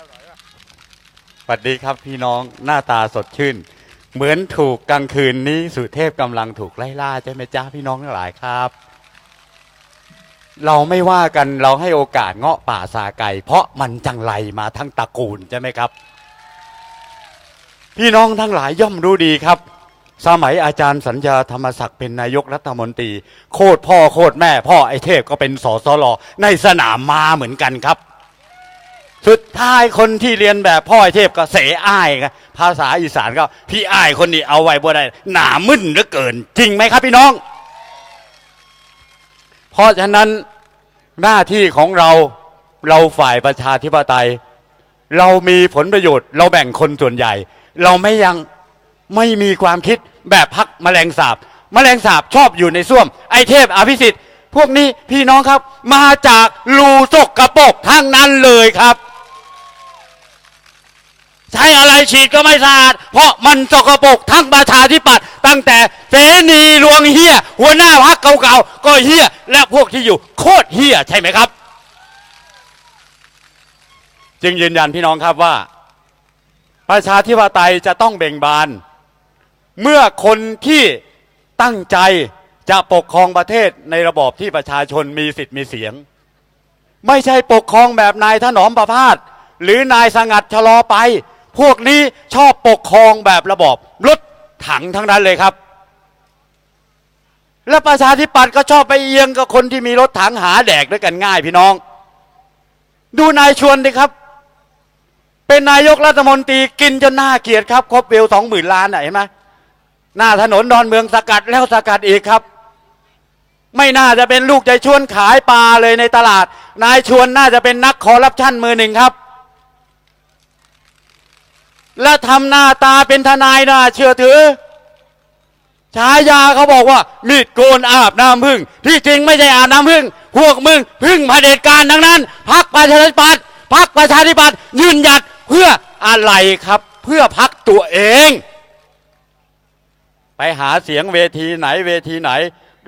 สวัสดีครับพี่น้องหน้าตาสดชื่น เหมือนถูกกลางคืนนี้สุเทพกำลังถูกไล่ล่าใช่ไหมจ้าพี่น้องทั้งหลายครับ เราไม่ว่ากันเราให้โอกาสเงาะป่าสาไก่ เพราะมันจังไรมาทั้งตระกูลใช่ไหมครับ พี่น้องทั้งหลายย่อมรู้ดีครับสมัยอาจารย์สัญญาธรรมศักดิ์เป็นนายกรัฐมนตรี โคตรพ่อโคตรแม่ พ่อไอเทพก็เป็นสสลในสนามมาเหมือนกันครับ สุดท้ายคนที่เรียนแบบพ่อไอเทพก็เสอ้ายครับภาษาอีสานก็พี่อ้ายคนนี้เอาไว้บ่ได้หนามึนเหลือเกิน จริงไหมครับพี่น้อง เพราะฉะนั้นหน้าที่ของเราเราฝ่ายประชาธิปไตย เรามีผลประโยชน์ เราแบ่งคนส่วนใหญ่ เราไม่ยังไม่มีความคิดแบบพักแมลงสาบแมลงสาบชอบอยู่ในส้วม ไอเทพอภิสิทธิ์พวกนี้พี่น้องครับ มาจากรูสกกระปกทั้งนั้นเลยครับ ช้อะไรฉีดก็ไม่สะอาด เพราะมันสกปรกทั้งประชาธิปัตย์ตั้งแต่เสนีรวงเฮียหัวหน้าพักเก่าๆก็เฮียและพวกที่อยู่โคตรเฮียใช่ไหมครับ จึงยืนยันพี่น้องครับว่า ประชาธิปไตยจะต้องเบ่งบาน เมื่อคนที่ตั้งใจจะปกครองประเทศในระบอบที่ประชาชนมีสิทธิ์มีเสียง ไม่ใช่ปกครองแบบนายถนอมประพาสหรือนายสงัดชะลอไป พวกนี้ชอบปกครองแบบระบอบรถถังทั้งนั้นเลยครับ และประชาธิปัตย์ก็ชอบไปเอียงกับคนที่มีรถถังหาแดกด้วยกันง่ายพี่น้อง ดูนายชวนดิครับ เป็นนายกรัฐมนตรีกินจนหน้าเกลียดครับครบเวลสองหมื่นล้านเห็นไหมหน้าถนนดอนเมืองสกัดแล้วสกัดอีกครับ ไม่น่าจะเป็นลูกใจชวนขายปลาเลยในตลาด นายชวนน่าจะเป็นนักคอร์รัปชันมือหนึ่งครับ และทำหน้าตาเป็นทนายน่าเชื่อถือ ฉายาเขาบอกว่า มีดโกนอาบน้ำพึ่ง ที่จริงไม่ใช่อาบน้ำพึ่ง พวกมึงพึ่งเผด็จการทั้งนั้นพักประชาธิปัตย์พักประชาธิปัตย์ยืนหยัดเพื่ออะไรครับ เพื่อพักตัวเอง ไปหาเสียงเวทีไหนเวทีไหน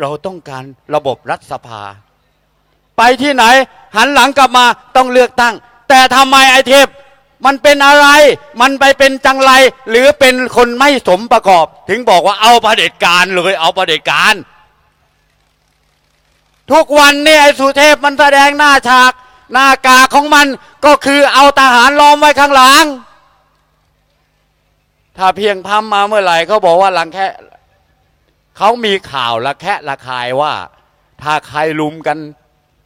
เราต้องการระบบรัฐสภา ไปที่ไหนหันหลังกลับมาต้องเลือกตั้ง แต่ทำไมไอเทพ มันเป็นอะไร มันไปเป็นจังไร หรือเป็นคนไม่สมประกอบ ถึงบอกว่าเอาประเด็จการเลยเอาประเด็จการ ทุกวันนี่ไอ้สุเทพมันแสดงหน้าฉาก หน้ากาของมันก็คือเอาทหารล้อมไว้ข้างหลัง ถ้าเพียงพัมมาเมื่อไหร่เขาบอกว่าหลังแค่เขามีข่าวละแคะละคายว่า ถ้าใครลุมกัน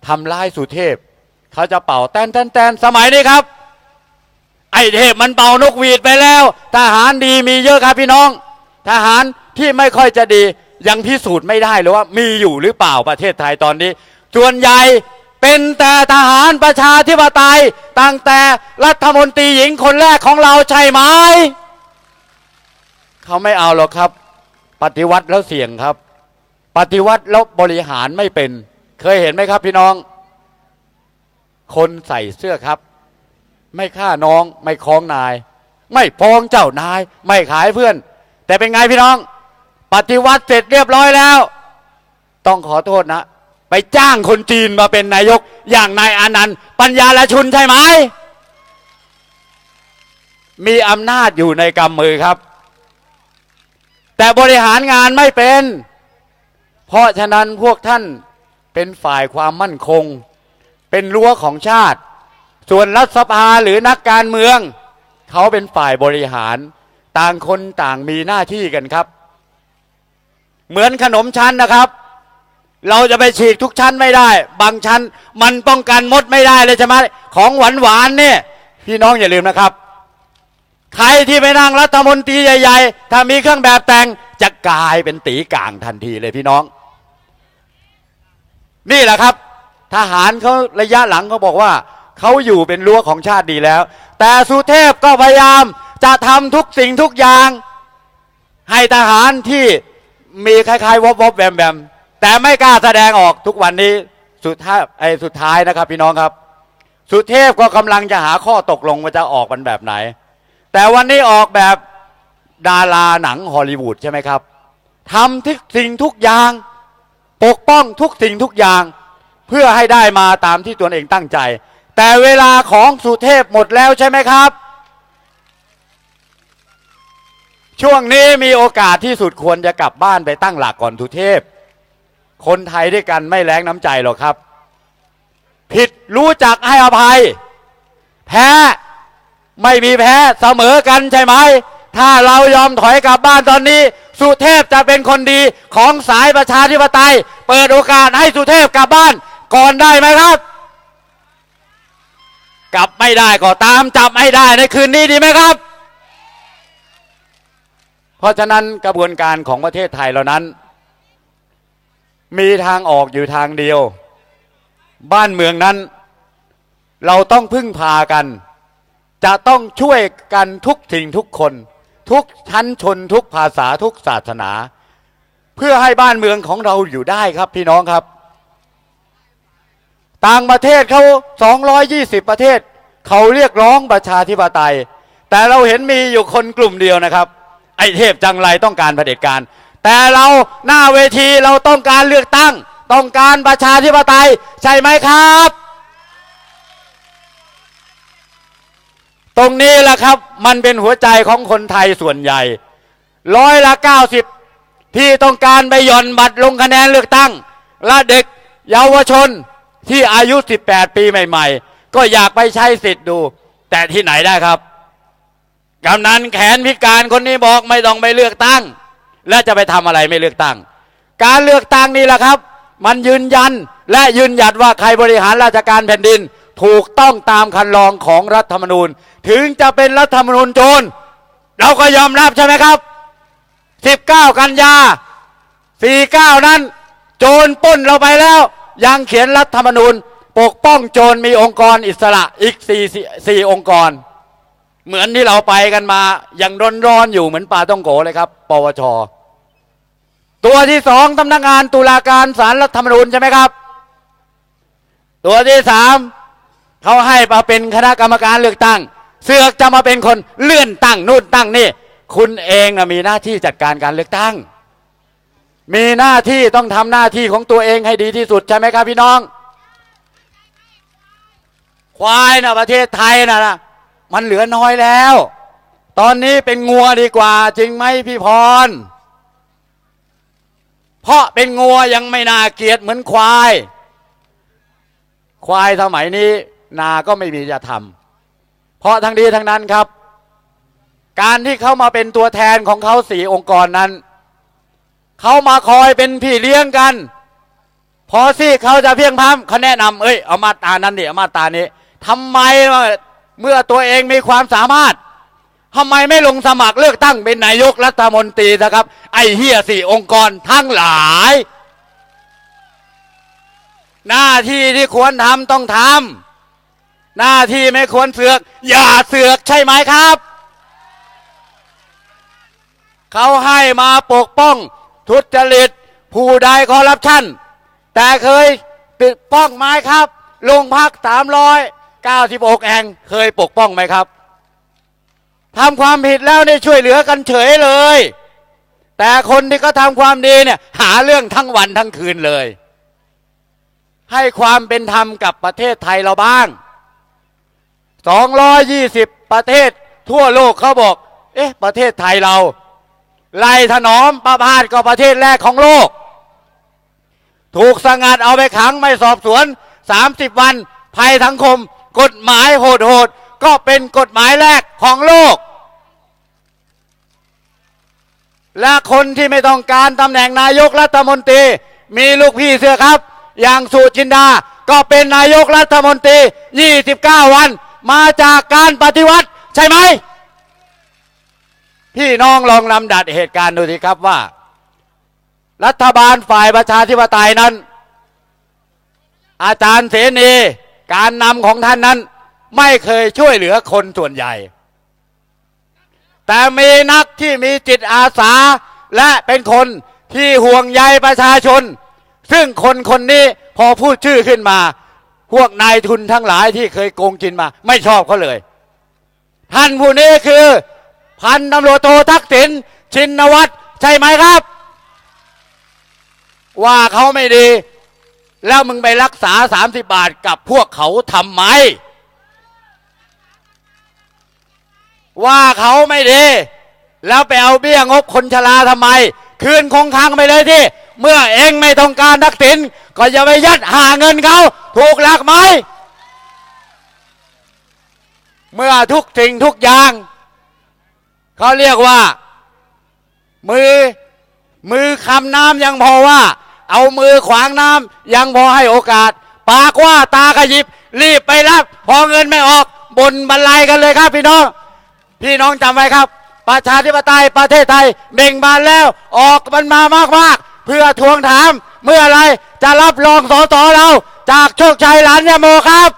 ทำร้ายสุเทพ เขาจะเป่าแตนแตนแตนสมัยนี้ครับ ไอเทพมันเป่านกหวีดไปแล้ว ทหารดีมีเยอะครับพี่น้อง ทหารที่ไม่ค่อยจะดียังพิสูจน์ไม่ได้เลยว่ามีอยู่หรือเปล่าประเทศไทยตอนนี้ ส่วนใหญ่เป็นแต่ทหารประชาธิปไตยตั้งแต่รัฐมนตรีหญิงคนแรกของเราใช่ไหมเขาไม่เอาหรอกครับ ปฏิวัติแล้วเสี่ยงครับ ปฏิวัติแล้วบริหารไม่เป็น เคยเห็นไหมครับพี่น้อง คนใส่เสื้อครับ ไม่ฆ่าน้อง ไม่คล้องนาย ไม่ฟ้องเจ้านาย ไม่ขายเพื่อน แต่เป็นไงพี่น้อง ปฏิวัติเสร็จเรียบร้อยแล้ว ต้องขอโทษนะ ไปจ้างคนจีนมาเป็นนายกอย่างนายอานันต์ปัญญาละชุนใช่ไหมมีอำนาจอยู่ในกำมือครับ แต่บริหารงานไม่เป็น เพราะฉะนั้นพวกท่านเป็นฝ่ายความมั่นคง เป็นรั้วของชาติ ส่วนรัฐสภาหรือนักการเมือง เขาเป็นฝ่ายบริหารต่างคนต่างมีหน้าที่กันครับ เหมือนขนมชั้นนะครับ เราจะไปฉีกทุกชั้นไม่ได้ บางชั้นมันป้องกันมดไม่ได้เลยใช่ไหมของหวานหวานเนี่ยพี่น้องอย่าลืมนะครับ ใครที่ไปนั่งรัฐมนตรีใหญ่ ๆ ถ้ามีเครื่องแบบแต่งจะกลายเป็นตีก่างทันทีเลยพี่น้อง นี่แหละครับ ทหารเขาระยะหลังเขาบอกว่า เขาอยู่เป็นรั้วของชาติดีแล้ว แต่สุเทพก็พยายามจะทำทุกสิ่งทุกอย่าง ให้ทหารที่มีคล้ายๆวบวบแวมแวมแต่ไม่กล้าแสดงออกทุกวันนี้สุดท้ายไอ้สุดท้ายนะครับ พี่น้องครับ สุเทพก็กำลังจะหาข้อตกลงว่าจะออกมันแบบไหน แต่วันนี้ออกแบบดาราหนังฮอลลีวูดใช่ไหมครับทำทุกสิ่งทุกอย่าง ปกป้องทุกสิ่งทุกอย่าง เพื่อให้ได้มาตามที่ตนเองตั้งใจ แต่เวลาของสุเทพหมดแล้วใช่ไหมครับ ช่วงนี้มีโอกาสที่สุดควรจะกลับบ้านไปตั้งหลักก่อนสุเทพ คนไทยด้วยกันไม่แรงน้ำใจหรอกครับ ผิดรู้จักให้อภัย แพ้ไม่มีแพ้เสมอกันใช่ไหม ถ้าเรายอมถอยกลับบ้านตอนนี้ สุเทพจะเป็นคนดีของสายประชาธิปไตย เปิดโอกาสให้สุเทพกลับบ้านก่อนได้ไหมครับ กลับไม่ได้ก็ตามจับไม่ได้ในคืนนี้ดีไหมครับ เพราะฉะนั้นกระบวนการของประเทศไทยเหล่านั้น มีทางออกอยู่ทางเดียว บ้านเมืองนั้น เราต้องพึ่งพากัน จะต้องช่วยกันทุกสิ่งทุกคน ทุกชั้นชนทุกภาษาทุกศาสนา เพื่อให้บ้านเมืองของเราอยู่ได้ครับพี่น้องครับ ต่างประเทศเขา220 ประเทศ เขาเรียกร้องประชาธิปไตย แต่เราเห็นมีอยู่คนกลุ่มเดียวนะครับ ไอ้เทพจังไรต้องการเผด็จการ แต่เราหน้าเวทีเราต้องการเลือกตั้ง ต้องการประชาธิปไตย ใช่ไหมครับ ตรงนี้แหละครับมันเป็นหัวใจของคนไทยส่วนใหญ่ร้อยละ 90 ที่ต้องการไปหย่อนบัตรลงคะแนนเลือกตั้งและเด็กเยาวชน ที่อายุ 18 ปีใหม่ ๆ ก็อยากไปใช้สิทธิ์ดู แต่ที่ไหนได้ครับกำนันแขนพิการคนนี้บอกไม่ต้องไปเลือกตั้ง และจะไปทำอะไรไม่เลือกตั้ง การเลือกตั้งนี่แหละครับ มันยืนยันและยืนหยัดว่าใครบริหารราชการแผ่นดิน ถูกต้องตามคันลองของรัฐธรรมนูญ ถึงจะเป็นรัฐธรรมนูญโจรเราก็ยอมรับใช่ไหมครับ 19 กันยา49 นั้น โจรป้นเราไปแล้ว ยังเขียนรัฐธรรมนูญ ปกป้องโจรมีองค์กรอิสระอีกสี่สี่องค์กร เหมือนที่เราไปกันมายังร้อนๆอนอยู่เหมือนปลาต้องโกเลยครับ ปวช ตัวที่สองสำนักงานตุลาการศาลรัฐธรรมนูญใช่ไหมครับ ตัวที่สามเขาให้มาเป็นคณะกรรมการเลือกตั้ง เสือกจะมาเป็นคนเลื่อนตั้งนู่นตั้งนี่ คุณเองนะมีหน้าที่จัดการการเลือกตั้ง มีหน้าที่ต้องทำหน้าที่ของตัวเองให้ดีที่สุดใช่ไหมครับพี่น้อง ควายนะประเทศไทยนะนะมันเหลือน้อยแล้ว ตอนนี้เป็นงัวดีกว่า จริงไหมพี่พร เพราะเป็นงัวยังไม่น่าเกลียดเหมือนควาย ควายสมัยนี้ นาก็ไม่มีจะทำเพราะทั้งนี้ทั้งนั้นครับ การที่เขามาเป็นตัวแทนของเขาสี่องค์กรนั้น เขามาคอยเป็นพี่เลี้ยงกัน พอสิเขาจะเพียงพำเขาแนะนำเอ้ยเอามาตานั้นดิเอามาตานี้ทำไมเมื่อตัวเองมีความสามารถทำไมไม่ลงสมัครเลือกตั้งเป็นนายกรัฐมนตรีนะครับ ไอ้เฮียสี่องค์กรทั้งหลาย หน้าที่ที่ควรทำต้องทำหน้าที่ไม่ควรเสือก อย่าเสือกใช่ไหมครับ เขาให้มาปกป้อง ทุจริต ผู้ใดคอร์รัปชัน แต่เคยปิดป้องไหมครับโรงพักสามร้อยเก้าสิบกแห่งเคยปกป้องไหมครับทำความผิดแล้วได้ช่วยเหลือกันเฉยเลย แต่คนที่เขาทำความดีเนี่ยหาเรื่องทั้งวันทั้งคืนเลย ให้ความเป็นธรรมกับประเทศไทยเราบ้าง 220 ประเทศทั่วโลกเขาบอก เอ๊ะ ประเทศไทยเรา ไล่ถนอมประพาสก็ประเทศแรกของโลก ถูกสังัดเอาไปขังไม่สอบสวน 30 วัน ภัยสังคม กฎหมายโหดๆก็เป็นกฎหมายแรกของโลก และคนที่ไม่ต้องการตำแหน่งนายกรัฐมนตรี มีลูกพี่เสือครับ อย่างสุจินดา ก็เป็นนายกรัฐมนตรี 29 วัน มาจากการปฏิวัติใช่ไหม พี่น้องลองลำดับเหตุการณ์ดูสิครับว่า รัฐบาลฝ่ายประชาธิปไตยนั้น อาจารย์เสนีการนำของท่านนั้น ไม่เคยช่วยเหลือคนส่วนใหญ่ แต่มีนักที่มีจิตอาสาและเป็นคนที่ห่วงใยประชาชน ซึ่งคนคนนี้พอพูดชื่อขึ้นมา พวกนายทุนทั้งหลายที่เคยโกงกินมา ไม่ชอบเขาเลย ท่านผู้นี้คือ พันตำรวจโททักษิณชินวัตรใช่ไหมครับ ว่าเขาไม่ดี แล้วมึงไปรักษา 30 บาทกับพวกเขาทำไม ว่าเขาไม่ดี แล้วไปเอาเบี้ยงบคนชราทำไม คืนคงค้างไปเลยที่ เมื่อเองไม่ต้องการทักษิณก็อย่าไปยัดหาเงินเขาถูกหลักไหม เมื่อทุกสิ่งทุกอย่าง เขาเรียกว่า มือมือคำน้ำยังพอว่า เอามือขวางน้ำยังพอให้โอกาส ปากว่าตากระยิบ รีบไปรับ พอเงินไม่ออกบนบรรลัยกันเลยครับพี่น้อง พี่น้องจำไว้ครับ ประชาธิปไตยประเทศไทยเบ่งบานแล้วออกมันมามากๆ เพื่อทวงถาม เมื่อไรจะรับรองสอสอเรา จากโชคชัยหลานยาโมครับ